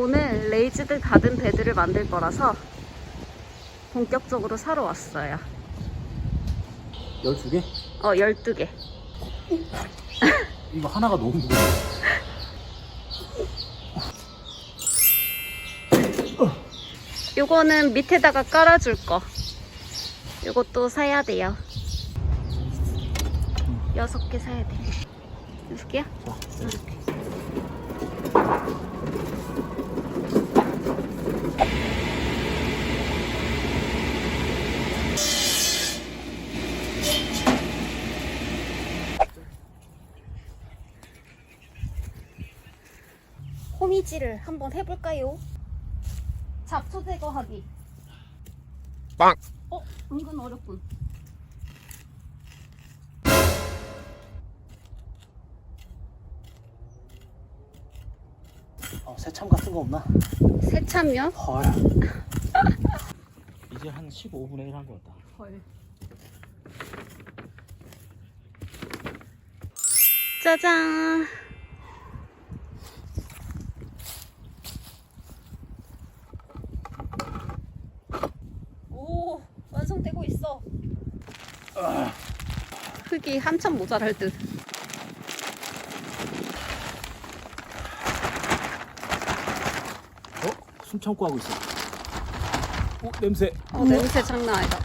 오늘 레이즈드 가든 베드를 만들 거라서 본격적으로 사러 왔어요. 12개? 어, 12개. 이거 하나가 너무 무거워. 요거는 밑에다가 깔아줄 거. 요것도 사야 돼요. 여섯 개 사야 돼. 여섯 개야? 자, 이 호미질을 한번 해볼까요? 잡초 제거하기. 빵! 어? 은근 어렵군. 어, 새참 같은 거 없나? 새참요? 헐. 이제 한 15분의 1 한 것 같다. 헐. 짜잔. 오, 완성되고 있어. 흙이 한참 모자랄 듯. 어? 숨 참고 하고 있어. 어, 냄새. 어, 냄새 장난 아니다.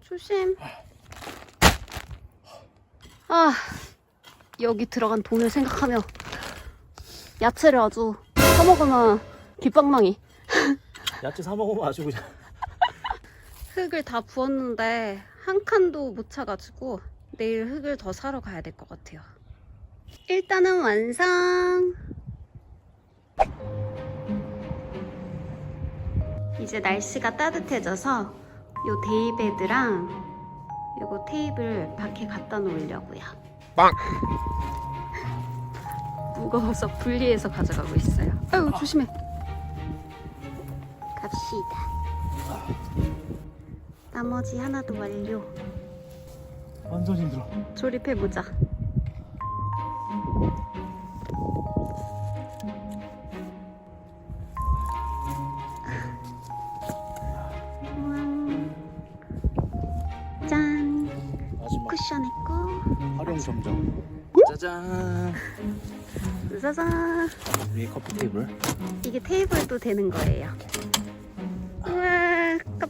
조심. 아, 여기 들어간 돈을 생각하며 야채를 아주 사먹으면 귓방망이. 야채 사 먹으면 아주 그냥. 흙을 다 부었는데 한 칸도 못 차가지고 내일 흙을 더 사러 가야 될 것 같아요. 일단은 완성! 이제 날씨가 따뜻해져서 요 데이베드랑 요거 테이블 밖에 갖다 놓으려고요. 빵! 무거워서 분리해서 가져가고 있어요. 아유 조심해. 갑시다. 나머지 하나도 완료. 완전 힘들어. 조립해보자. 짠! 쿠션 있고, 활용 점정. 짜잔. 짜잔! 위에 커피 테이블. 이게 테이블도 되는 거예요.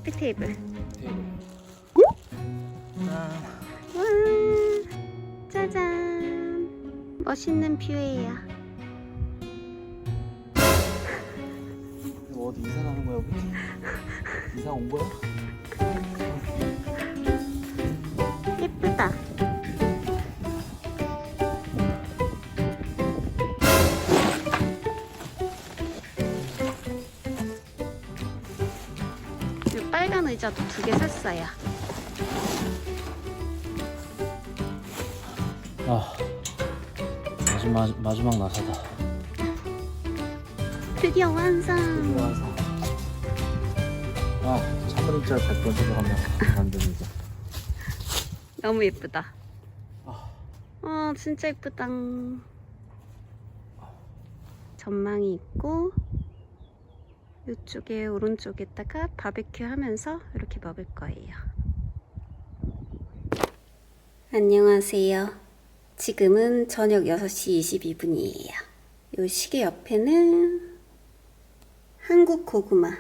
커피 테이블. 테이블. 짜잔. 멋있는 뷰예요. 어디 이사 가는 거야? 이사 온 거야? 의자도 두 개 샀어요. 아. 마지막 마지막 나사다. 드디어 완성. 아, 사모님자 100번 생각하면 만듭니다. 너무 예쁘다. 아. 어, 진짜 예쁘다. 전망이 있고 이쪽에 오른쪽에다가 바베큐 하면서 이렇게 먹을 거예요. 안녕하세요. 지금은 저녁 6시 22분이에요. 요 시계 옆에는 한국 고구마.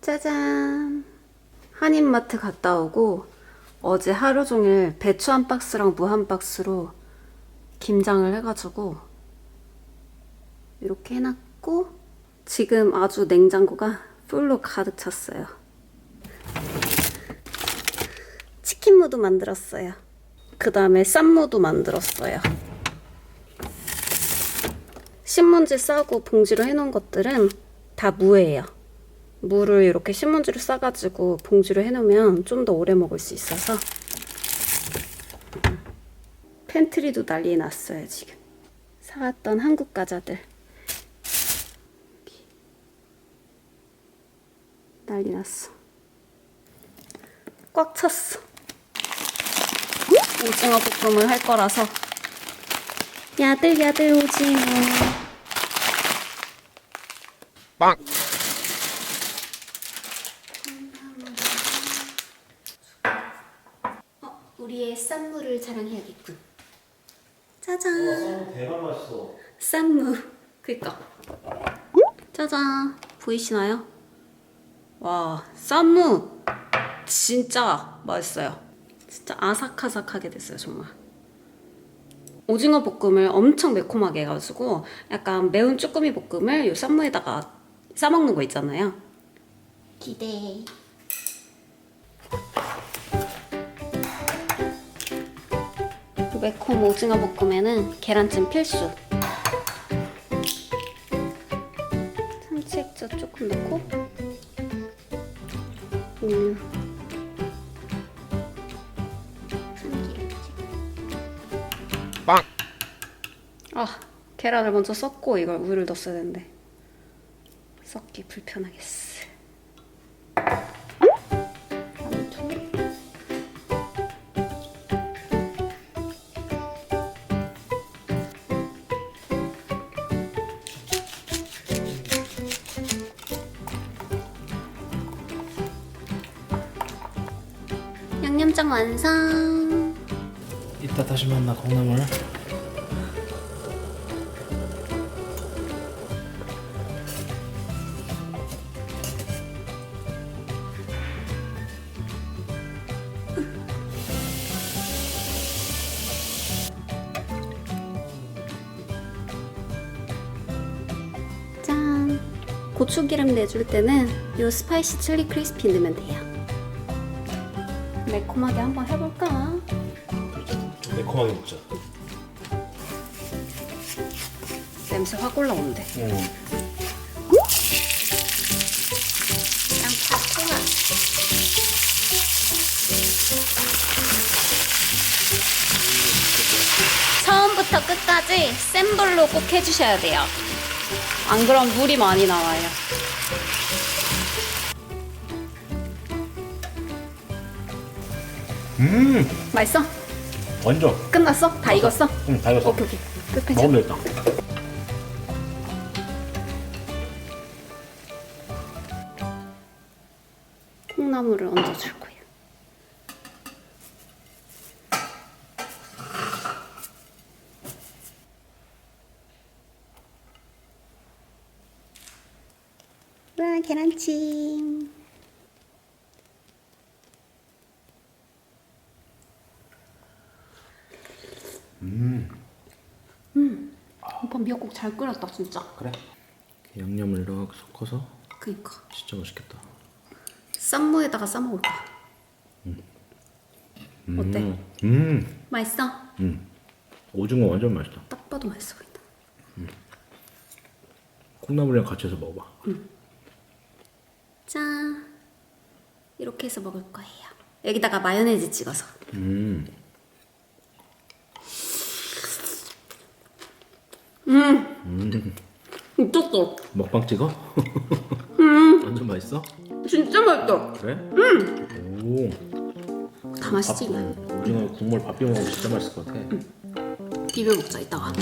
짜잔. 한인마트 갔다 오고 어제 하루 종일 배추 한 박스랑 무 한 박스로 김장을 해가지고 이렇게 해놨고 지금 아주 냉장고가 풀로 가득 찼어요. 치킨 무도 만들었어요. 그 다음에 쌈무도 만들었어요. 신문지 싸고 봉지로 해놓은 것들은 다 무예요. 무를 이렇게 신문지로 싸가지고 봉지로 해놓으면 좀 더 오래 먹을 수 있어서 팬트리도 난리 났어요 지금 사왔던 한국 과자들 난리 났어. 꽉 찼어. 오징어 볶음을 할 거라서 야들야들 오징어. 빵. 어, 우리의 쌈무를 자랑해야겠군. 짜잔. 대박 맛있어. 쌈무. 그니까. 짜잔. 보이시나요? 와, 쌈무. 진짜 맛있어요. 진짜 아삭아삭하게 됐어요, 정말. 오징어 볶음을 엄청 매콤하게 해가지고 약간 매운 쭈꾸미 볶음을 이 쌈무에다가 싸먹는 거 있잖아요. 기대. 매콤 오징어 볶음에는 계란찜 필수. 참치 액젓 조금 넣고 우유. 참기름치. 빵. 아 계란을 먼저 섞고 이걸 우유를 넣었어야 되는데 섞기 불편하겠어. 양념장 완성. 이따 다시 만나 콩나물. 짠! 고추기름 내줄 때는 이 스파이시 칠리 크리스피 넣으면 돼요. 매콤하게 한번 해볼까? 좀 매콤하게 먹자. 냄새 확 올라오는데. 응. 양파 토마. 처음부터 끝까지 센 불로 꼭 해주셔야 돼요. 안 그럼 물이 많이 나와요. 음. 맛있어? 완전. 끝났어? 다 익었어? 응, 다 익었어. 오케이 오케이. 끝까지. 먹으면 되겠다. 콩나물을 얹어줄 거예요. 와 계란찜. 음. 오빠 미역국 잘 끓였다 진짜. 그래. 양념을 이렇게 섞어서 그니까. 진짜 맛있겠다. 쌈무에다가 싸 먹을 거야. 어때? 음. 음. 맛있어? 음. 오징어 완전 맛있다. 딱 봐도 맛있어 보인다. 콩나물이랑 같이 해서 먹어봐. 짠. 이렇게 해서 먹을 거예요. 여기다가 마요네즈 찍어서. 음. 미쳤어. 먹방 찍어? 완전 맛있어? 진짜 맛있다. 그래? 음. 오. 다 맛있지? 음, 오징어 국물 밥 비벼 먹으면 진짜 맛있을 것 같아. 비벼 먹자 이따가.